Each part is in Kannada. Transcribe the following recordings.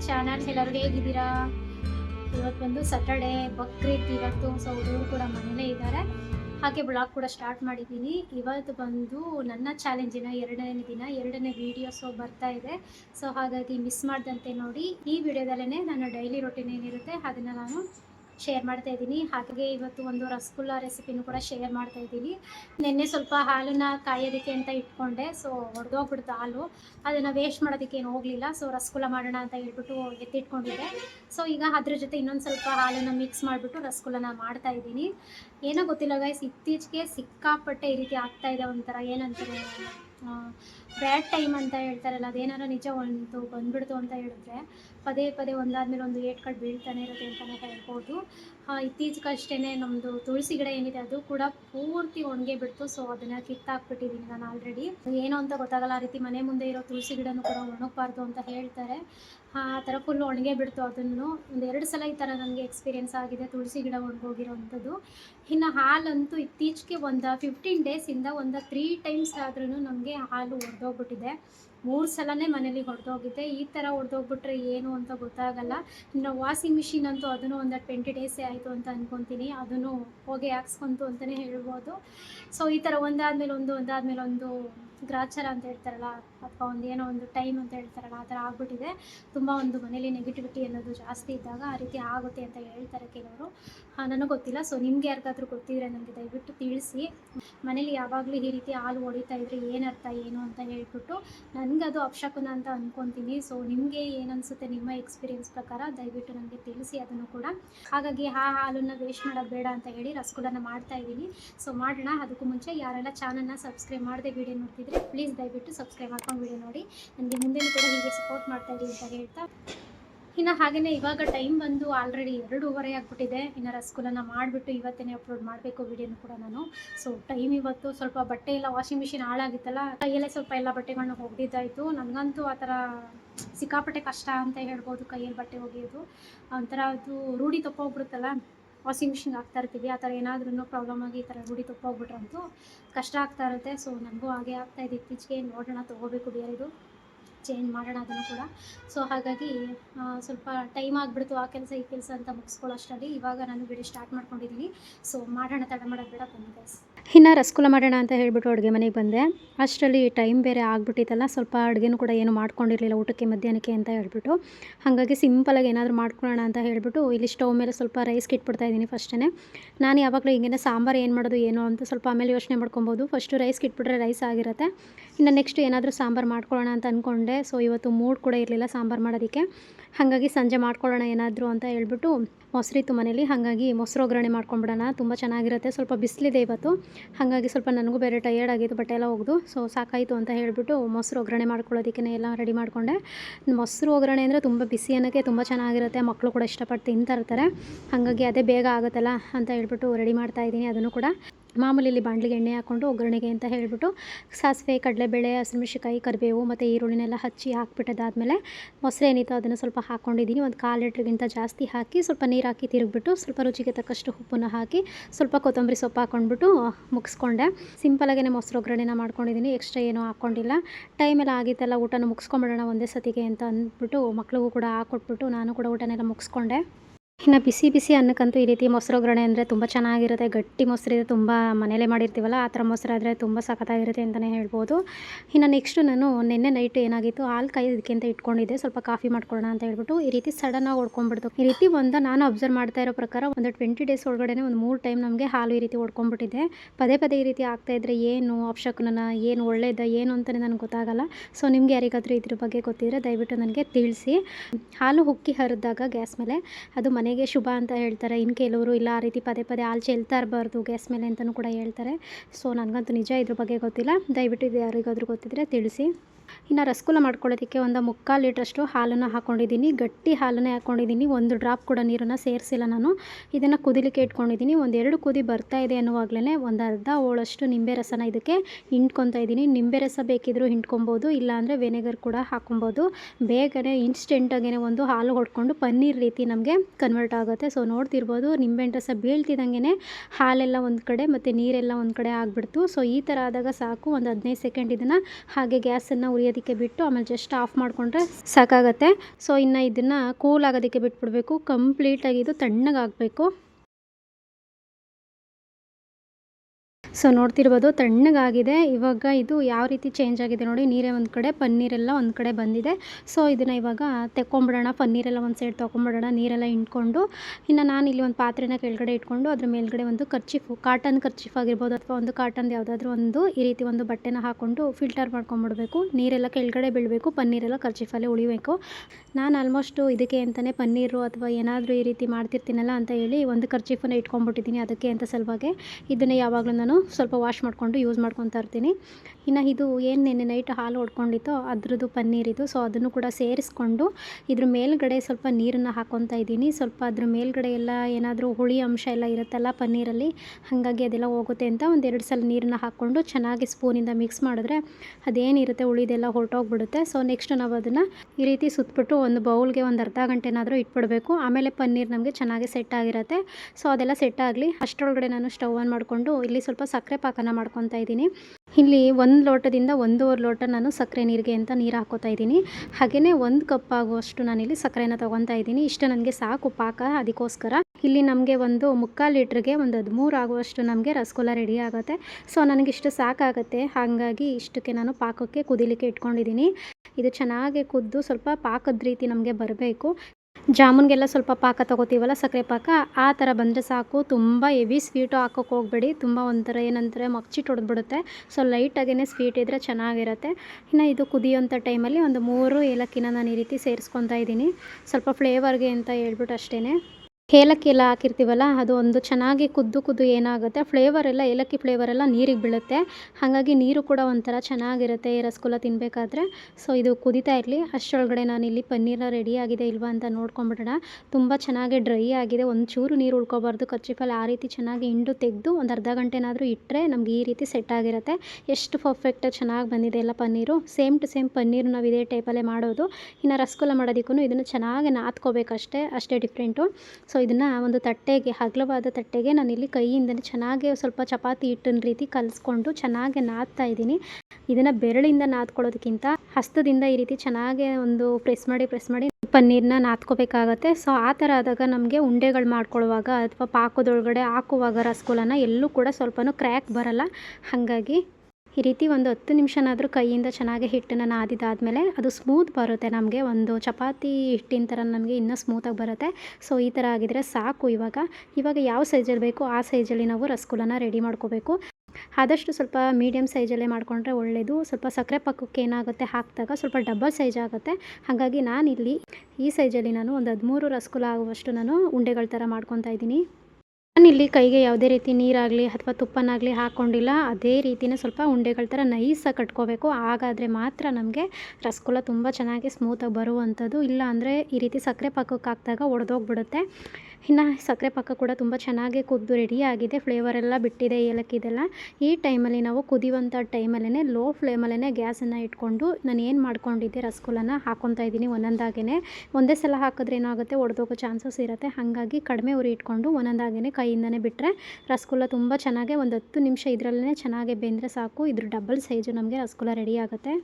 ಟು ಮೈ ಚಾನಲ್ ಎಲ್ಲರೂ ಹೇಗಿದ್ದೀರಾ? ಇವತ್ತು ಬಂದು ಸಟರ್ಡೆ ಬಕ್ರೀದ್ ಇವತ್ತು ಸೊ ಹುಡುಗರು ಕೂಡ ಮನೇಲೇ ಇದ್ದಾರೆ. ಹಾಗೆ ಬ್ಲಾಗ್ ಕೂಡ ಸ್ಟಾರ್ಟ್ ಮಾಡಿದ್ದೀನಿ. ಇವತ್ತು ಬಂದು ನನ್ನ ಚಾಲೆಂಜಿನ ಎರಡನೇ ದಿನ, ಎರಡನೇ ವೀಡಿಯೋಸು ಬರ್ತಾ ಇದೆ. ಸೊ ಹಾಗಾಗಿ ಮಿಸ್ ಮಾಡ್ದಂತೆ ನೋಡಿ, ಈ ವಿಡಿಯೋದಲ್ಲೇ ನನ್ನ ಡೈಲಿ ರೊಟೀನ್ ಏನಿರುತ್ತೆ, ಅದನ್ನು ನಾನು ಶೇರ್ ಮಾಡ್ತಾ ಇದ್ದೀನಿ. ಹಾಗೆ ಇವತ್ತು ಒಂದು ರಸಗುಲ್ಲ ರೆಸಿಪಿನೂ ಕೂಡ ಶೇರ್ ಮಾಡ್ತಾ ಇದ್ದೀನಿ. ನಿನ್ನೆ ಸ್ವಲ್ಪ ಹಾಲನ್ನ ಕಾಯೋದಕ್ಕೆ ಅಂತ ಇಟ್ಕೊಂಡೆ. ಸೊ ಹೊಡೆದೋಗ್ಬಿಡ್ತು ಹಾಲು. ಅದನ್ನು ವೇಸ್ಟ್ ಮಾಡೋದಕ್ಕೆ ಏನು ಹೋಗಲಿಲ್ಲ. ಸೊ ರಸಗುಲ್ಲ ಮಾಡೋಣ ಅಂತ ಹೇಳ್ಬಿಟ್ಟು ಎತ್ತಿಟ್ಕೊಂಡಿದ್ದೆ. ಸೊ ಈಗ ಅದ್ರ ಜೊತೆ ಇನ್ನೊಂದು ಸ್ವಲ್ಪ ಹಾಲನ್ನು ಮಿಕ್ಸ್ ಮಾಡಿಬಿಟ್ಟು ರಸಗುಲ್ಲನ ಮಾಡ್ತಾ ಇದ್ದೀನಿ. ಏನೋ ಗೊತ್ತಿಲ್ಲ ಗೈಸ್ ಇತ್ತೀಚೆಗೆ ಸಿಕ್ಕಾಪಟ್ಟೆ ಈ ರೀತಿ ಆಗ್ತಾ ಇದೆ ಒಂಥರ. ಏನಂತಾರೆ? ಬ್ಯಾಡ್ ಟೈಮ್ ಅಂತ ಹೇಳ್ತಾರಲ್ಲ, ಅದೇನಾರ ನಿಜ ಒಂದು ಬಂದ್ಬಿಡ್ತು ಅಂತ ಹೇಳಿದ್ರೆ ಪದೇ ಪದೇ ಒಂದಾದ್ಮೇಲೆ ಒಂದು ಏಟ್ಗಳು ಬೀಳ್ತಾನೆ ಇರುತ್ತೆ ಅಂತಲೇ ಹೇಳ್ಬೋದು. ಇತ್ತೀಚೆಗಷ್ಟೇ ನಮ್ಮದು ತುಳಸಿ ಗಿಡ ಏನಿದೆ ಅದು ಕೂಡ ಪೂರ್ತಿ ಒಣಗೆ ಬಿಡ್ತು. ಸೊ ಅದನ್ನು ಕಿತ್ತಾಕ್ಬಿಟ್ಟಿದ್ದೀನಿ ನಾನು ಆಲ್ರೆಡಿ ಏನು ಅಂತ ಗೊತ್ತಾಗಲ್ಲ, ಆ ರೀತಿ ಮನೆ ಮುಂದೆ ಇರೋ ತುಳಸಿ ಗಿಡನೂ ಕೂಡ ಒಣಗಬಾರ್ದು ಅಂತ ಹೇಳ್ತಾರೆ. ಆ ಥರ ಫುಲ್ ಒಣಗೆ ಬಿಡ್ತು ಅದನ್ನು. ಒಂದು ಎರಡು ಸಲ ಈ ಥರ ನನಗೆ ಎಕ್ಸ್ಪೀರಿಯೆನ್ಸ್ ಆಗಿದೆ ತುಳಸಿ ಗಿಡ ಒಣಗೋಗಿರೋವಂಥದ್ದು ಇನ್ನು ಹಾಲಂತೂ ಇತ್ತೀಚೆಗೆ ಒಂದು ಫಿಫ್ಟೀನ್ ಡೇಸಿಂದ ಒಂದು ತ್ರೀ ಟೈಮ್ಸ್ ಆದ್ರೂ ನಮಗೆ ಹಾಲು ಒಡೆದೋಗ್ಬಿಟ್ಟಿದೆ ಮೂರು ಸಲನೇ ಮನೇಲಿ ಹೊಡೆದೋಗಿದೆ. ಈ ಥರ ಹೊಡೆದೋಗ್ಬಿಟ್ರೆ ಏನು ಅಂತ ಗೊತ್ತಾಗಲ್ಲ. ಇನ್ನು ವಾಷಿಂಗ್ ಮಿಷಿನ್ ಅಂತೂ ಅದನ್ನು ಒಂದು ಟ್ವೆಂಟಿ ಡೇಸೇ ಆಯಿತು ಅಂತ ಅಂದ್ಕೊತೀನಿ ಅದನ್ನು ಹೋಗಿ ಹಾಕ್ಸ್ಕೊಂತು ಅಂತಲೇ ಹೇಳ್ಬೋದು. ಸೊ ಈ ಥರ ಒಂದಾದ್ಮೇಲೆ ಒಂದು ಒಂದಾದ್ಮೇಲೆ ಒಂದು ಗ್ರಾಚಾರ ಅಂತ ಹೇಳ್ತಾರಲ್ಲ, ಅಥವಾ ಒಂದು ಏನೋ ಒಂದು ಟೈಮ್ ಅಂತ ಹೇಳ್ತಾರಲ್ಲ, ಆ ಥರ ಆಗ್ಬಿಟ್ಟಿದೆ. ತುಂಬ ಒಂದು ಮನೇಲಿ ನೆಗೆಟಿವಿಟಿ ಅನ್ನೋದು ಜಾಸ್ತಿ ಇದ್ದಾಗ ಆ ರೀತಿ ಆಗುತ್ತೆ ಅಂತ ಹೇಳ್ತಾರೆ ಕೆಲವರು. ನನಗೆ ಗೊತ್ತಿಲ್ಲ. ಸೊ ನಿಮ್ಗೆ ಯಾರಿಗಾದ್ರೂ ಗೊತ್ತಿದ್ರೆ ನನಗೆ ದಯವಿಟ್ಟು ತಿಳಿಸಿ. ಮನೇಲಿ ಯಾವಾಗಲೂ ಈ ರೀತಿ ಹಾಲು ಹೊಡಿತಾ ಇದ್ರೆ ಏನರ್ಥ ಏನು ಅಂತ ಹೇಳ್ಬಿಟ್ಟು ನನಗೆ ಅದು ಅಪಶಕುನ ಅಂತ ಅಂದ್ಕೊತೀನಿ ಸೊ ನಿಮಗೆ ಏನನ್ಸುತ್ತೆ ನಿಮ್ಮ ಎಕ್ಸ್ಪೀರಿಯನ್ಸ್ ಪ್ರಕಾರ ದಯವಿಟ್ಟು ನನಗೆ ತಿಳಿಸಿ, ಅದನ್ನು ಕೂಡ. ಹಾಗಾಗಿ ಆ ಹಾಲನ್ನು ವೇಸ್ಟ್ ಮಾಡೋದು ಬೇಡ ಅಂತ ಹೇಳಿ ರಸಗುಲ್ಲನ ಮಾಡ್ತಾ ಇದ್ದೀನಿ. ಸೊ ಮಾಡೋಣ. ಅದಕ್ಕೂ ಮುಂಚೆ ಯಾರೆಲ್ಲ ಚಾನಲ್ನ ಸಬ್ಸ್ಕ್ರೈಬ್ ಮಾಡದೆ ವಿಡಿಯೋ ನೋಡ್ತಿದ್ರೆ ಪ್ಲೀಸ್ ದಯವಿಟ್ಟು ಸಬ್ಸ್ಕ್ರೈಬ್ ಮಾಡ್ಕೊಂಡು ವಿಡಿಯೋ ನೋಡಿ. ನನಗೆ ಮುಂದೆ ಕೂಡ ಹೀಗೆ ಸಪೋರ್ಟ್ ಮಾಡ್ತಾ ಇರಿ ಅಂತ ಹೇಳ್ತಾ. ಇನ್ನು ಹಾಗೆಯೇ ಇವಾಗ ಟೈಮ್ ಬಂದು ಆಲ್ರೆಡಿ ಎರಡೂವರೆ ಆಗಿಬಿಟ್ಟಿದೆ. ಇನ್ನು ರಸಗುಲ್ಲನ ಮಾಡಿಬಿಟ್ಟು ಇವತ್ತೇ ಅಪ್ಲೋಡ್ ಮಾಡಬೇಕು ವಿಡಿಯೋನು ಕೂಡ ನಾನು. ಸೊ ಟೈಮ್ ಇವತ್ತು ಸ್ವಲ್ಪ ಬಟ್ಟೆ ಎಲ್ಲ ವಾಷಿಂಗ್ ಮಿಷಿನ್ ಹಾಳಾಗಿತ್ತಲ್ಲ, ಕೈಯಲ್ಲೇ ಸ್ವಲ್ಪ ಎಲ್ಲ ಬಟ್ಟೆಗಳನ್ನ ಹೋಗಿದ್ದಾಯಿತು ನನಗಂತೂ ಆ ಥರ ಸಿಕ್ಕಾಪಟ್ಟೆ ಕಷ್ಟ ಅಂತ ಹೇಳ್ಬೋದು ಕೈಯಲ್ಲಿ ಬಟ್ಟೆ ಒಗೆಯೋದು. ಒಂಥರ ಅದು ರೂಢಿ ತಪ್ಪೋಗ್ಬಿಡುತ್ತಲ್ಲ. ವಾಷಿಂಗ್ ಮಿಷಿನ್ ಹಾಕ್ತಾ ಇರ್ತೀವಿ, ಆ ಥರ ಏನಾದ್ರೂ ಪ್ರಾಬ್ಲಮ್ ಆಗಿ ಈ ಥರ ರೂಢಿ ತಪ್ಪೋಗ್ಬಿಟ್ರಂತೂ ಕಷ್ಟ ಆಗ್ತಾ ಇರುತ್ತೆ. ಸೊ ನನಗೂ ಹಾಗೆ ಆಗ್ತಾ ಇದೆ. ಇತ್ತೀಚೆಗೆ ನೋಡೋಣ, ತೊಗೋಬೇಕು ಬೇರೆದು ಚೇಂಜ್ ಮಾಡೋಣ ಅದನ್ನು ಕೂಡ. ಸೊ ಹಾಗಾಗಿ ಸ್ವಲ್ಪ ಟೈಮ್ ಆಗಿಬಿಡ್ತು ಆ ಕೆಲಸ, ಈ ಕೆಲಸ ಅಂತ ಮುಗಿಸ್ಕೊಳ್ಳೋಷ್ಟರಲ್ಲಿ ಇವಾಗ ನಾನು ವಿಡಿಯೋ ಸ್ಟಾರ್ಟ್ ಮಾಡ್ಕೊಂಡಿದ್ದೀನಿ ಸೊ ಮಾಡೋಣ, ತಡ ಮಾಡೋದು ಬೇಡ ಬನ್ನಿ ಗೈಸ್ ಇನ್ನು ರಸಗುಲ್ಲ ಮಾಡೋಣ ಅಂತ ಹೇಳಿಬಿಟ್ಟು ಅಡುಗೆ ಮನೆಗೆ ಬಂದೆ. ಅಷ್ಟರಲ್ಲಿ ಟೈಮ್ ಬೇರೆ ಆಗಿಬಿಟ್ಟಿತ್ತಲ್ಲ, ಸ್ವಲ್ಪ ಅಡುಗೆನೂ ಕೂಡ ಏನು ಮಾಡ್ಕೊಂಡಿರಲಿಲ್ಲ ಊಟಕ್ಕೆ, ಮಧ್ಯಾಹ್ನಕ್ಕೆ ಅಂತ ಹೇಳ್ಬಿಟ್ಟು. ಹಾಗಾಗಿ ಸಿಂಪಲಾಗಿ ಏನಾದರೂ ಮಾಡ್ಕೊಳ್ಳೋಣ ಅಂತ ಹೇಳಿಬಿಟ್ಟು, ಇಲ್ಲಿ ಸ್ಟವ್ ಮೇಲೆ ಸ್ವಲ್ಪ ರೈಸ್ ಇಟ್ಬಿಡ್ತಾ ಇದ್ದೀನಿ ಫಸ್ಟೇ ನಾನು ಯಾವಾಗಲೂ ಹಿಂಗೆ ಸಾಂಬಾರು ಏನು ಮಾಡೋದು, ಏನು ಅಂತ ಸ್ವಲ್ಪ ಆಮೇಲೆ ಯೋಚನೆ ಮಾಡ್ಕೊಬೋದು. ಫಸ್ಟು ರೈಸ್ಗೆ ಇಟ್ಬಿಟ್ರೆ ರೈಸ್ ಆಗಿರುತ್ತೆ. ಇನ್ನು ನೆಕ್ಸ್ಟ್ ಏನಾದರೂ ಸಾಂಬಾರು ಮಾಡ್ಕೊಳ್ಳೋಣ ಅಂತ ಅಂದ್ಕೊಂಡೆ ಸೊ ಇವತ್ತು ಮೂಡ್ ಕೂಡ ಇರಲಿಲ್ಲ, ಸಾಂಬಾರು ಮಾಡೋದಕ್ಕೆ. ಹಾಗಾಗಿ ಸಂಜೆ ಮಾಡ್ಕೊಳ್ಳೋಣ ಏನಾದರೂ ಅಂತ ಹೇಳ್ಬಿಟ್ಟು ಮೊಸರಿತ್ತು ಮನೇಲಿ ಹಾಗಾಗಿ ಮೊಸರು ಒಗ್ಗರಣೆ ಮಾಡ್ಕೊಂಬಿಡೋಣ. ತುಂಬ ಚೆನ್ನಾಗಿರುತ್ತೆ. ಸ್ವಲ್ಪ ಬಿಸಿಲಿದೆ ಇವತ್ತು. ಹಾಗಾಗಿ ಸ್ವಲ್ಪ ನನಗೂ ಬೇರೆ ಟಯರ್ಡ್ ಆಗಿತ್ತು, ಬಟ್ಟೆ ಎಲ್ಲ ಒಗೆದು. ಸೊ ಸಾಕಾಯಿತು ಅಂತ ಹೇಳ್ಬಿಟ್ಟು ಮೊಸರು ಒಗ್ಗರಣೆ ಮಾಡ್ಕೊಳ್ಳೋದಕ್ಕೆ ಎಲ್ಲ ರೆಡಿ ಮಾಡಿಕೊಂಡೆ. ಮೊಸರು ಒಗ್ಗರಣೆ ಅಂದರೆ ತುಂಬ ಬಿಸಿ ಅನ್ನೋಕ್ಕೆ ತುಂಬ ಚೆನ್ನಾಗಿರುತ್ತೆ. ಮಕ್ಕಳು ಕೂಡ ಇಷ್ಟಪಟ್ಟು ತಿಂತಾ ಇರ್ತಾರೆ. ಹಾಗಾಗಿ ಅದೇ ಬೇಗ ಆಗುತ್ತಲ್ಲ ಅಂತ ಹೇಳ್ಬಿಟ್ಟು ರೆಡಿ ಮಾಡ್ತಾ ಇದ್ದೀನಿ ಅದನ್ನು ಕೂಡ. ಮಾಮೂಲಿ ಇಲ್ಲಿ ಬಾಣಲಿಗೆ ಎಣ್ಣೆ ಹಾಕ್ಕೊಂಡು ಒಗ್ಗರಣೆಗೆ ಅಂತ ಹೇಳಿಬಿಟ್ಟು ಸಾಸಿವೆ, ಕಡಲೆಬೇಳೆ ಹಸಿಮೆಣ್ಸಿಕಾಯಿ ಕರಿಬೇವು ಮತ್ತು ಈರುಳ್ಳಿನೆಲ್ಲ ಹಚ್ಚಿ ಹಾಕ್ಬಿಟ್ಟದಾದಮೇಲೆ ಮೊಸರು ಏನಿತ್ತು ಅದನ್ನು ಸ್ವಲ್ಪ ಹಾಕ್ಕೊಂಡಿದ್ದೀನಿ ಒಂದು ಕಾಲು ಲೀಟ್ರಿಗಿಂತ ಜಾಸ್ತಿ ಹಾಕಿ ಸ್ವಲ್ಪ ನೀರು ಹಾಕಿ ತಿರುಗಿಬಿಟ್ಟು ಸ್ವಲ್ಪ ರುಚಿಗೆ ತಕ್ಕಷ್ಟು ಉಪ್ಪನ್ನು ಹಾಕಿ ಸ್ವಲ್ಪ ಕೊತ್ತಂಬರಿ ಸೊಪ್ಪು ಹಾಕ್ಕೊಂಡ್ಬಿಟ್ಟು ಮುಗಿಸ್ಕೊಂಡೆ. ಸಿಂಪಲಾಗೇ ಮೊಸರು ಒಗ್ಗರಣೆನ ಮಾಡ್ಕೊಂಡಿದ್ದೀನಿ ಎಕ್ಸ್ಟ್ರಾ ಏನೂ ಹಾಕ್ಕೊಂಡಿಲ್ಲ ಟೈಮೆಲ್ಲ ಆಗಿತ್ತಲ್ಲ, ಊಟನ ಮುಗಿಸ್ಕೊಂಬಿಡೋಣ ಒಂದೇ ಸತಿಗೆ ಅಂತ ಅಂದ್ಬಿಟ್ಟು ಮಕ್ಳಿಗೂ ಕೂಡ ಹಾಕ್ಕೊಟ್ಬಿಟ್ಟು ನಾನು ಕೂಡ ಊಟನೆಲ್ಲ ಮುಗಿಸ್ಕೊಂಡೆ. ಇನ್ನು ಬಿಸಿ ಬಿಸಿ ಅನ್ನಕ್ಕಂತೂ ಈ ರೀತಿ ಮೊಸರು ಒಗ್ಗರಣೆ ಅಂದರೆ ತುಂಬ ಚೆನ್ನಾಗಿರುತ್ತೆ. ಗಟ್ಟಿ ಮೊಸರಿದೆ ತುಂಬ ಮನೇಲೇ ಮಾಡಿರ್ತೀವಲ್ಲ, ಆ ಥರ ಮೊಸರಾದರೆ ತುಂಬ ಸಖತ್ತಾಗಿರುತ್ತೆ ಅಂತಲೇ ಹೇಳ್ಬೋದು. ಇನ್ನು ನೆಕ್ಸ್ಟು ನಾನು ನಿನ್ನೆ ನೈಟ್ ಏನಾಗಿತ್ತು, ಹಾಲು ಕಾಯೋದಕ್ಕೆ ಅಂತ ಇಟ್ಕೊಂಡಿದ್ದೆ. ಸ್ವಲ್ಪ ಕಾಫಿ ಮಾಡ್ಕೊಳ್ಳೋಣ ಅಂತ ಹೇಳ್ಬಿಟ್ಟು ಈ ರೀತಿ ಸಡನ್ನಾಗಿ ಹೊಡ್ಕೊಂಡ್ಬಿಡ್ತು ಈ ರೀತಿ ಒಂದು ನಾನು ಅಬ್ಸರ್ವ್ ಮಾಡ್ತಾ ಇರೋ ಪ್ರಕಾರ ಒಂದು ಟ್ವೆಂಟಿ ಡೇಸ್ ಒಳಗಡೆ ಒಂದು ಮೂರು ಟೈಮ್ ನಮಗೆ ಹಾಲು ಈ ರೀತಿ ಹೊಡ್ಕೊಂಡ್ಬಿಟ್ಟಿದ್ದೆ ಪದೇ ಪದೇ ಈ ರೀತಿ ಆಗ್ತಾ ಇದ್ರೆ ಏನು ಅಪ್ಶಕ್ನ ಏನು, ಒಳ್ಳೇದ ಏನು ಅಂತಲೇ ನನಗೆ ಗೊತ್ತಾಗಲ್ಲ. ಸೊ ನಿಮಗೆ ಯಾರಿಗಾದರೂ ಇದ್ರ ಬಗ್ಗೆ ಗೊತ್ತಿದ್ರೆ ದಯವಿಟ್ಟು ನನಗೆ ತಿಳಿಸಿ. ಹಾಲು ಹುಕ್ಕಿ ಹರಿದಾಗ ಗ್ಯಾಸ್ ಮೇಲೆ, ಅದು ಮನೆಗೆ ಶುಭ ಅಂತ ಹೇಳ್ತಾರೆ. ಇನ್ನು ಕೆಲವರು ಇಲ್ಲ, ಆ ರೀತಿ ಪದೇ ಪದೇ ಹಾಲು ಚೆಲ್ತಾ ಇರಬಾರ್ದು ಗ್ಯಾಸ್ ಮೇಲೆ ಅಂತಲೂ ಕೂಡ ಹೇಳ್ತಾರೆ. ಸೊ ನನಗಂತೂ ನಿಜ ಇದ್ರ ಬಗ್ಗೆ ಗೊತ್ತಿಲ್ಲ. ದಯವಿಟ್ಟು ಇದು ಯಾರಿಗಾದರೂ ಗೊತ್ತಿದ್ರೆ ತಿಳಿಸಿ. ಇನ್ನು ರಸಗುಲ್ಲ ಮಾಡ್ಕೊಳ್ಳೋದಕ್ಕೆ ಒಂದು ಮುಕ್ಕಾಲು ಲೀಟ್ರಷ್ಟು ಹಾಲನ್ನು ಹಾಕ್ಕೊಂಡಿದ್ದೀನಿ ಗಟ್ಟಿ ಹಾಲನ್ನೇ ಹಾಕ್ಕೊಂಡಿದ್ದೀನಿ ಒಂದು ಡ್ರಾಪ್ ಕೂಡ ನೀರನ್ನು ಸೇರಿಸಿಲ್ಲ ನಾನು. ಇದನ್ನು ಕುದಿಲಿಕ್ಕೆ ಇಟ್ಕೊಂಡಿದ್ದೀನಿ. ಒಂದೆರಡು ಕುದಿ ಬರ್ತಾ ಇದೆ ಅನ್ನುವಾಗಲೇ ಒಂದು ಅರ್ಧ ಹೋಳಷ್ಟು ನಿಂಬೆ ರಸನ ಇದಕ್ಕೆ ಹಿಂಡ್ಕೊತಾ ಇದ್ದೀನಿ. ನಿಂಬೆ ರಸ ಬೇಕಿದ್ದರೂ ಹಿಂಡ್ಕೊಬೋದು, ಇಲ್ಲಾಂದರೆ ವೆನೆಗರ್ ಕೂಡ ಹಾಕೊಬೋದು. ಬೇಗನೆ ಇನ್ಸ್ಟೆಂಟಾಗೇ ಒಂದು ಹಾಲು ಹೊಡ್ಕೊಂಡು ಪನ್ನೀರ್ ರೀತಿ ನಮಗೆ ಕನ್ವರ್ಟ್ ಆಗುತ್ತೆ. ಸೊ ನೋಡ್ತಿರ್ಬೋದು, ನಿಂಬೆಹಣ್ಣು ರಸ ಬೀಳ್ತಿದ್ದಂಗೆ ಹಾಲೆಲ್ಲ ಒಂದು ಕಡೆ ಮತ್ತು ನೀರೆಲ್ಲ ಒಂದು ಕಡೆ ಆಗಿಬಿಡ್ತು. ಸೊ ಈ ಥರ ಆದಾಗ ಸಾಕು. ಒಂದು ಹದಿನೈದು ಸೆಕೆಂಡ್ ಇದನ್ನು ಹಾಗೆ ಗ್ಯಾಸನ್ನು ಉರಿಯೋದಕ್ಕೆ ಕುದಿಯೋದಕ್ಕೆ ಬಿಟ್ಟು ಆಮೇಲೆ ಜಸ್ಟ್ ಆಫ್ ಮಾಡಿಕೊಂಡ್ರೆ ಸಾಕಾಗತ್ತೆ. ಸೊ ಇನ್ನು ಇದನ್ನು ಕೂಲ್ ಆಗೋದಕ್ಕೆ ಬಿಟ್ಬಿಡ್ಬೇಕು. ಕಂಪ್ಲೀಟಾಗಿ ಇದು ತಣ್ಣಗಾಗಬೇಕು. ಸೊ ನೋಡ್ತಿರ್ಬೋದು, ತಣ್ಣಗಾಗಿದೆ. ಇವಾಗ ಇದು ಯಾವ ರೀತಿ ಚೇಂಜ್ ಆಗಿದೆ ನೋಡಿ, ನೀರೇ ಒಂದು ಕಡೆ, ಪನ್ನೀರೆಲ್ಲ ಒಂದು ಕಡೆ ಬಂದಿದೆ. ಸೊ ಇದನ್ನು ಇವಾಗ ತೆಕ್ಕೊಂಬಿಡೋಣ, ಪನ್ನೀರೆಲ್ಲ ಒಂದು ಸೈಡ್ ತೊಗೊಂಬಿಡೋಣ ನೀರೆಲ್ಲ ಇಟ್ಕೊಂಡು ಇನ್ನು ನಾನು ಇಲ್ಲಿ ಒಂದು ಪಾತ್ರೆನ ಕೆಳಗಡೆ ಇಟ್ಕೊಂಡು, ಅದ್ರ ಮೇಲ್ಗಡೆ ಒಂದು ಖರ್ಚಿಫು ಕಾಟನ್ ಖರ್ಚಿಫ್ ಆಗಿರ್ಬೋದು, ಅಥವಾ ಒಂದು ಕಾಟನ್ ಯಾವುದಾದ್ರೂ ಒಂದು, ಈ ರೀತಿ ಒಂದು ಬಟ್ಟೆನ ಹಾಕ್ಕೊಂಡು ಫಿಲ್ಟರ್ ಮಾಡ್ಕೊಂಬಿಡ್ಬೇಕು. ನೀರೆಲ್ಲ ಕೆಳಗಡೆ ಬೀಳಬೇಕು, ಪನ್ನೀರೆಲ್ಲ ಖರ್ಚಿಫಲ್ಲೇ ಉಳಿಬೇಕು. ನಾನು ಆಲ್ಮೋಸ್ಟು ಇದಕ್ಕೆ ಅಂತಲೇ ಪನ್ನೀರು ಅಥವಾ ಏನಾದರೂ ಈ ರೀತಿ ಮಾಡ್ತಿರ್ತೀನಲ್ಲ ಅಂತ ಹೇಳಿ, ಒಂದು ಖರ್ಚಿಫನ್ನು ಇಟ್ಕೊಂಡ್ಬಿಟ್ಟಿದ್ದೀನಿ ಅದಕ್ಕೆ ಅಂತ ಸಲುವಾಗಿ. ಇದನ್ನು ಯಾವಾಗಲೂ ನಾನು ಸ್ವಲ್ಪ ವಾಶ್ ಮಾಡಿಕೊಂಡು ಯೂಸ್ ಮಾಡ್ಕೊತಾ ಇರ್ತೀನಿ. ಇನ್ನು ಇದು ಏನು ನಿನ್ನೆ ನೈಟ್ ಹಾಲು ಹೊಡ್ಕೊಂಡಿತ್ತೋ ಅದ್ರದ್ದು ಪನ್ನೀರಿದು ಸೊ ಅದನ್ನು ಕೂಡ ಸೇರಿಸ್ಕೊಂಡು ಇದ್ರ ಮೇಲ್ಗಡೆ ಸ್ವಲ್ಪ ನೀರನ್ನು ಹಾಕೊತಾ ಇದ್ದೀನಿ. ಸ್ವಲ್ಪ ಅದ್ರ ಮೇಲ್ಗಡೆ ಎಲ್ಲ ಏನಾದರೂ ಹುಳಿ ಅಂಶ ಎಲ್ಲ ಇರುತ್ತಲ್ಲ ಪನ್ನೀರಲ್ಲಿ, ಹಾಗಾಗಿ ಅದೆಲ್ಲ ಹೋಗುತ್ತೆ ಅಂತ ಒಂದು ಎರಡು ಸಲ ನೀರನ್ನ ಹಾಕ್ಕೊಂಡು ಚೆನ್ನಾಗಿ ಸ್ಪೂನಿಂದ ಮಿಕ್ಸ್ ಮಾಡಿದ್ರೆ ಅದೇನಿರುತ್ತೆ ಉಳಿದೆಲ್ಲ ಹೊರಟೋಗ್ಬಿಡುತ್ತೆ. ಸೊ ನೆಕ್ಸ್ಟ್ ನಾವು ಅದನ್ನು ಈ ರೀತಿ ಸುತ್ತಬಿಟ್ಟು ಒಂದು ಬೌಲ್ಗೆ ಒಂದು ಅರ್ಧ ಗಂಟೆನಾದರೂ ಇಟ್ಬಿಡಬೇಕು. ಆಮೇಲೆ ಪನ್ನೀರ್ ನಮಗೆ ಚೆನ್ನಾಗಿ ಸೆಟ್ ಆಗಿರುತ್ತೆ. ಸೊ ಅದೆಲ್ಲ ಸೆಟ್ ಆಗಲಿ. ಅಷ್ಟರೊಳಗಡೆ ನಾನು ಸ್ಟವ್ ಆನ್ ಮಾಡಿಕೊಂಡು ಇಲ್ಲಿ ಸ್ವಲ್ಪ ಸಕ್ಕರೆ ಪಾಕನ ಮಾಡ್ಕೊತಾ ಇದ್ದೀನಿ. ಇಲ್ಲಿ ಒಂದು ಲೋಟದಿಂದ ಒಂದೂವರೆ ಲೋಟ ನಾನು ಸಕ್ಕರೆ ನೀರಿಗೆ ಅಂತ ನೀರು ಹಾಕೋತಾ ಇದ್ದೀನಿ. ಹಾಗೆಯೇ ಒಂದು ಕಪ್ ಆಗುವಷ್ಟು ನಾನಿಲ್ಲಿ ಸಕ್ಕರೆನ ತೊಗೊತಾ ಇದ್ದೀನಿ. ಇಷ್ಟು ನನಗೆ ಸಾಕು ಪಾಕ ಅದಕ್ಕೋಸ್ಕರ. ಇಲ್ಲಿ ನಮಗೆ ಒಂದು ಮುಕ್ಕಾಲು ಲೀಟ್ರಿಗೆ ಒಂದು ಹದಿಮೂರು ಆಗುವಷ್ಟು ನಮಗೆ ರಸಗುಲ್ಲ ರೆಡಿ ಆಗುತ್ತೆ. ಸೊ ನನಗಿಷ್ಟು ಸಾಕಾಗುತ್ತೆ. ಹಾಗಾಗಿ ಇಷ್ಟಕ್ಕೆ ನಾನು ಪಾಕಕ್ಕೆ ಕುದಿಲಿಕ್ಕೆ ಇಟ್ಕೊಂಡಿದ್ದೀನಿ. ಇದು ಚೆನ್ನಾಗಿ ಕುದ್ದು ಸ್ವಲ್ಪ ಪಾಕದ ರೀತಿ ನಮಗೆ ಬರಬೇಕು. ಜಾಮೂನ್ಗೆಲ್ಲ ಸ್ವಲ್ಪ ಪಾಕ ತೊಗೋತೀವಲ್ಲ, ಸಕ್ಕರೆ ಪಾಕ, ಆ ಥರ ಬಂದರೆ ಸಾಕು. ತುಂಬ ಹೆವಿ ಸ್ವೀಟು ಹಾಕೋಕೆ ಹೋಗಬೇಡಿ. ತುಂಬ ಒಂಥರ ಏನಂತಾರೆ ಮಗ್ಚಿಟ್ಟು ಹೊಡೆದ್ಬಿಡುತ್ತೆ. ಸೊ ಲೈಟಾಗೇ ಸ್ವೀಟ್ ಇದ್ದರೆ ಚೆನ್ನಾಗಿರುತ್ತೆ. ಇನ್ನು ಇದು ಕುದಿಯೋಂಥ ಟೈಮಲ್ಲಿ ಒಂದು ಮೂರು ಏಲಕ್ಕಿನ ನಾನು ಈ ರೀತಿ ಸೇರಿಸ್ಕೊತಾ ಇದ್ದೀನಿ. ಸ್ವಲ್ಪ ಫ್ಲೇವರ್ಗೆ ಅಂತ ಹೇಳ್ಬಿಟ್ಟು ಅಷ್ಟೇ ಏಲಕ್ಕಿ ಎಲ್ಲ ಹಾಕಿರ್ತೀವಲ್ಲ, ಅದು ಒಂದು ಚೆನ್ನಾಗಿ ಕುದ್ದು ಕುದ್ದು ಏನಾಗುತ್ತೆ ಫ್ಲೇವರ್ ಎಲ್ಲ, ಏಲಕ್ಕಿ ಫ್ಲೇವರ್ ಎಲ್ಲ ನೀರಿಗೆ ಬೀಳುತ್ತೆ. ಹಾಗಾಗಿ ನೀರು ಕೂಡ ಒಂಥರ ಚೆನ್ನಾಗಿರುತ್ತೆ, ಈ ರಸಗುಲ್ಲ ತಿನ್ನಬೇಕಾದ್ರೆ ಸೊ ಇದು ಕುದಿತಾ ಇರಲಿ. ಅಷ್ಟರೊಳಗಡೆ ನಾನಿಲ್ಲಿ ಪನ್ನೀರ ರೆಡಿ ಆಗಿದೆ ಇಲ್ವಾ ಅಂತ ನೋಡ್ಕೊಂಬಿಡೋಣ. ತುಂಬ ಚೆನ್ನಾಗಿ ಡ್ರೈ ಆಗಿದೆ. ಒಂದು ಚೂರು ನೀರು ಉಳ್ಕೊಬಾರ್ದು. ಕಚ್ಚಿಫಲ್ ಆ ರೀತಿ ಚೆನ್ನಾಗಿ ಹಿಂಡು ತೆಗೆದು ಒಂದು ಅರ್ಧ ಗಂಟೆನಾದರೂ ಇಟ್ಟರೆ ನಮ್ಗೆ ಈ ರೀತಿ ಸೆಟ್ ಆಗಿರುತ್ತೆ. ಎಷ್ಟು ಪರ್ಫೆಕ್ಟಾಗಿ ಚೆನ್ನಾಗಿ ಬಂದಿದೆ ಎಲ್ಲ paneer. Same to same paneer ನಾವು ಇದೇ ಟೈಪಲ್ಲೇ ಮಾಡೋದು. ಇನ್ನು ರಸಗುಲ್ಲ ಮಾಡೋದಕ್ಕೂ ಇದನ್ನು ಚೆನ್ನಾಗಿ ನಾದ್ಕೋಬೇಕಷ್ಟೇ. ಅಷ್ಟೇ ಡಿಫ್ರೆಂಟು ಸೊ ಇದನ್ನು ಒಂದು ತಟ್ಟೆಗೆ ಅಗಲವಾದ ತಟ್ಟೆಗೆ ನಾನಿಲ್ಲಿ ಕೈಯಿಂದನೇ ಚೆನ್ನಾಗಿ ಸ್ವಲ್ಪ ಚಪಾತಿ ಹಿಟ್ಟಿನ ರೀತಿ ಕಲಿಸ್ಕೊಂಡು ಚೆನ್ನಾಗಿ ನಾದ್ತಾ ಇದ್ದೀನಿ. ಇದನ್ನು ಬೆರಳಿಂದ ನಾದ್ಕೊಳ್ಳೋದಕ್ಕಿಂತ ಹಸ್ತದಿಂದ ಈ ರೀತಿ ಚೆನ್ನಾಗಿ ಒಂದು ಪ್ರೆಸ್ ಮಾಡಿ ಪ್ರೆಸ್ ಮಾಡಿ ಪನ್ನೀರ್ನ ನಾದ್ಕೋಬೇಕಾಗತ್ತೆ. ಸೊ ಆ ಥರ ಆದಾಗ ನಮಗೆ ಉಂಡೆಗಳು ಮಾಡ್ಕೊಳ್ಳುವಾಗ ಅಥವಾ ಪಾಕದೊಳಗಡೆ ಹಾಕುವಾಗ ರಸಗುಲ್ಲನ ಎಲ್ಲೂ ಕೂಡ ಸ್ವಲ್ಪನೂ ಕ್ರ್ಯಾಕ್ ಬರಲ್ಲ. ಹಾಗಾಗಿ ಈ ರೀತಿ ಒಂದು ಹತ್ತು ನಿಮಿಷನಾದರೂ ಕೈಯಿಂದ ಚೆನ್ನಾಗಿ ಹಿಟ್ಟನ್ನು ನಾದಿದಾದಮೇಲೆ ಅದು ಸ್ಮೂತ್ ಬರುತ್ತೆ ನಮಗೆ. ಒಂದು ಚಪಾತಿ ಹಿಟ್ಟಿನ ಥರ ನಮಗೆ ಇನ್ನೂ ಸ್ಮೂತಾಗಿ ಬರುತ್ತೆ. ಸೊ ಈ ಥರ ಆಗಿದರೆ ಸಾಕು ಇವಾಗ. ಇವಾಗ ಯಾವ ಸೈಜಲ್ಲಿ ಬೇಕೋ ಆ ಸೈಜಲ್ಲಿ ನಾವು ರಸಗುಲ್ಲನ ರೆಡಿ ಮಾಡ್ಕೋಬೇಕು. ಆದಷ್ಟು ಸ್ವಲ್ಪ ಮೀಡಿಯಮ್ ಸೈಜಲ್ಲೇ ಮಾಡಿಕೊಂಡ್ರೆ ಒಳ್ಳೆಯದು ಸ್ವಲ್ಪ ಸಕ್ಕರೆ ಪಕ್ಕಕ್ಕೆ ಏನಾಗುತ್ತೆ ಹಾಕಿದಾಗ ಸ್ವಲ್ಪ ಡಬಲ್ ಸೈಜ್ ಆಗುತ್ತೆ. ಹಾಗಾಗಿ ನಾನಿಲ್ಲಿ ಈ ಸೈಜಲ್ಲಿ ನಾನು ಒಂದು ಹದಿಮೂರು ರಸಗುಲ್ಲ ಆಗುವಷ್ಟು ನಾನು ಉಂಡೆಗಳ ಥರ ಮಾಡ್ಕೊತಾ ಇದ್ದೀನಿ. ನಾನಿಲ್ಲಿ ಕೈಗೆ ಯಾವುದೇ ರೀತಿ ನೀರಾಗಲಿ ಅಥವಾ ತುಪ್ಪನಾಗಲಿ ಹಾಕ್ಕೊಂಡಿಲ್ಲ ಅದೇ ರೀತಿಯೇ ಸ್ವಲ್ಪ ಉಂಡೆಗಳ ಥರ ನೈಸಾಗಿ ಕಟ್ಕೋಬೇಕು. ಹಾಗಾದರೆ ಮಾತ್ರ ನಮಗೆ ರಸಗುಲ್ಲ ತುಂಬ ಚೆನ್ನಾಗಿ ಸ್ಮೂತಾಗಿ ಬರುವಂಥದ್ದು. ಇಲ್ಲ ಅಂದರೆ ಈ ರೀತಿ ಸಕ್ಕರೆ ಪಾಕಕ್ಕೆ ಹಾಕಿದಾಗ ಒಡೆದೋಗ್ಬಿಡುತ್ತೆ. ಇನ್ನು ಸಕ್ಕರೆ ಪಾಕ ಕೂಡ ತುಂಬ ಚೆನ್ನಾಗಿ ಕುದ್ದು ರೆಡಿಯಾಗಿದೆ ಫ್ಲೇವರ್ ಎಲ್ಲ ಬಿಟ್ಟಿದೆ ಏಲಕ್ಕಿದೆಲ್ಲ ಈ ಟೈಮಲ್ಲಿ ನಾವು ಕುದಿಯುವಂಥ ಟೈಮಲ್ಲೇ ಲೋ ಫ್ಲೇಮಲ್ಲೇ ಗ್ಯಾಸನ್ನು ಇಟ್ಕೊಂಡು ನಾನು ಏನು ಮಾಡ್ಕೊಂಡಿದ್ದೆ ರಸಗುಲ್ಲನ ಹಾಕ್ಕೊತಾ ಇದ್ದೀನಿ ಒಂದೊಂದಾಗೇ ಒಂದೇ ಸಲ ಹಾಕಿದ್ರೆ ಏನಾಗುತ್ತೆ? ಒಡೆದೋಗೋ ಚಾನ್ಸಸ್ ಇರುತ್ತೆ. ಹಾಗಾಗಿ ಕಡಿಮೆ ಉರಿ ಇಟ್ಕೊಂಡು ಒಂದೊಂದಾಗೇ ಕೈಯಿಂದನೇ ಬಿಟ್ಟರೆ ರಸಗುಲ್ಲ ತುಂಬ ಚೆನ್ನಾಗೆ ಒಂದು ಹತ್ತು ನಿಮಿಷ ಇದರಲ್ಲೇ ಚೆನ್ನಾಗಿ ಬೆಂದರೆ ಸಾಕು. ಇದ್ರ ಡಬಲ್ ಸೈಜು ನಮಗೆ ರಸಗುಲ್ಲ ರೆಡಿ ಆಗುತ್ತೆ.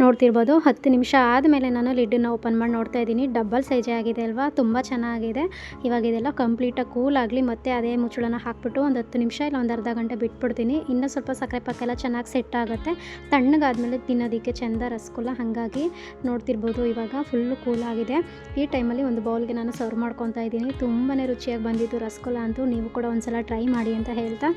ನೋಡ್ತಿರ್ಬೋದು. ಹತ್ತು ನಿಮಿಷ ಆದಮೇಲೆ ನಾನು ಲಿಡ್ಡನ್ನು ಓಪನ್ ಮಾಡಿ ನೋಡ್ತಾ ಇದ್ದೀನಿ. ಡಬ್ಬಲ್ ಸೈಜೇ ಆಗಿದೆ ಅಲ್ವಾ? ತುಂಬ ಚೆನ್ನಾಗಿದೆ. ಇವಾಗ ಇದೆಲ್ಲ ಕಂಪ್ಲೀಟಾಗಿ ಕೂಲ್ ಆಗಲಿ ಮತ್ತು ಅದೇ ಮುಚ್ಚಳನ ಹಾಕ್ಬಿಟ್ಟು ಒಂದು ಹತ್ತು ನಿಮಿಷ ಇಲ್ಲ ಒಂದು ಅರ್ಧ ಗಂಟೆ ಬಿಟ್ಬಿಡ್ತೀನಿ. ಇನ್ನೂ ಸ್ವಲ್ಪ ಸಕ್ಕರೆ ಪಾಕ ಎಲ್ಲ ಚೆನ್ನಾಗಿ ಸೆಟ್ ಆಗುತ್ತೆ. ತಣ್ಣಗಾದಮೇಲೆ ತಿನ್ನೋದಕ್ಕೆ ಚೆಂದ ರಸಗುಲ್ಲ. ಹಾಗಾಗಿ ನೋಡ್ತಿರ್ಬೋದು ಇವಾಗ ಫುಲ್ಲು ಕೂಲ್ ಆಗಿದೆ. ಈ ಟೈಮಲ್ಲಿ ಒಂದು ಬೌಲ್ಗೆ ನಾನು ಸರ್ವ್ ಮಾಡ್ಕೊತಾ ಇದ್ದೀನಿ. ತುಂಬಾ ರುಚಿಯಾಗಿ ಬಂದಿದ್ದು ರಸಗುಲ್ಲ ಅಂತೂ ನೀವು ಕೂಡ ಒಂದ್ಸಲ ಟ್ರೈ ಮಾಡಿ ಅಂತ ಹೇಳ್ತಾ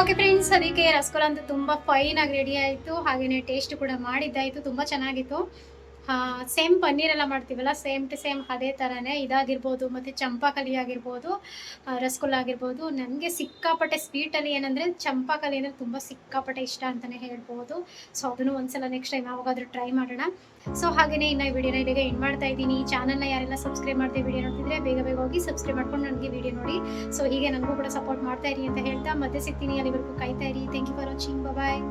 ಓಕೆ ಫ್ರೆಂಡ್ಸ್ ಅದಕ್ಕೆ ರಸಗುಲ್ಲ ಅಂತೂ ತುಂಬ ಫೈನ್ ಆಗಿ ರೆಡಿ ಆಯಿತು. ಹಾಗೆಯೇ ಟೇಸ್ಟ್ ಕೂಡ ಮಾಡಿದ್ದಾಯಿತು. ತುಂಬ ಚೆನ್ನಾಗಿತ್ತು. ಸೇಮ್ ಪನ್ನೀರ್ ಎಲ್ಲ ಮಾಡ್ತೀವಲ್ಲ ಸೇಮ್ ಟು ಸೇಮ್ ಅದೇ ಥರನೇ ಇದಾಗಿರ್ಬೋದು, ಮತ್ತು ಚಂಪಾಕಲಿ ಆಗಿರ್ಬೋದು ರಸಗುಲ್ಲ ಆಗಿರ್ಬೋದು. ನನಗೆ ಸಿಕ್ಕಾಪಟ್ಟೆ ಸ್ವೀಟಲ್ಲಿ ಏನಂದರೆ ಚಂಪಾಕಲಿ ಅಂದರೆ ತುಂಬ ಸಿಕ್ಕಾಪಟ್ಟೆ ಇಷ್ಟ ಅಂತಲೇ ಹೇಳ್ಬೋದು. ಸೊ ಅದನ್ನು ಒಂದ್ಸಲ ನೆಕ್ಸ್ಟ್ ಟೈಮ್ ಯಾವಾಗಾದರೂ ಟ್ರೈ ಮಾಡೋಣ. ಸೊ ಹಾಗೆಯೇ ಇನ್ನು ಈ ವಿಡಿಯೋನ ಇಲ್ಲಿಗೆ ಎಂಡ್ ಮಾಡ್ತಾ ಇದ್ದೀನಿ. ಈ ಚಾನಲ್ನ ಯಾರೆಲ್ಲ ಸಬ್ಸ್ಕ್ರೈಬ್ ಮಾಡ್ತೀವಿ ವಿಡಿಯೋ ನೋಡ್ತಿದ್ರೆ ಬೇಗ ಬೇಗ ಹೋಗಿ ಸಬ್ಸ್ಕ್ರೈಬ್ ಮಾಡ್ಕೊಂಡು ನನಗೆ ವಿಡಿಯೋ ನೋಡಿ. ಸೊ ಹೀಗೆ ನನಗೂ ಕೂಡ ಸಪೋರ್ಟ್ ಮಾಡ್ತಾ ಇರಿ ಅಂತ ಹೇಳ್ತಾ, ಮತ್ತೆ ಸಿಗ್ತೀನಿ. ಅಲ್ಲಿವರೆಗೂ ಕಾಯ್ತಾ ಇರಿ. Thank you for watching bye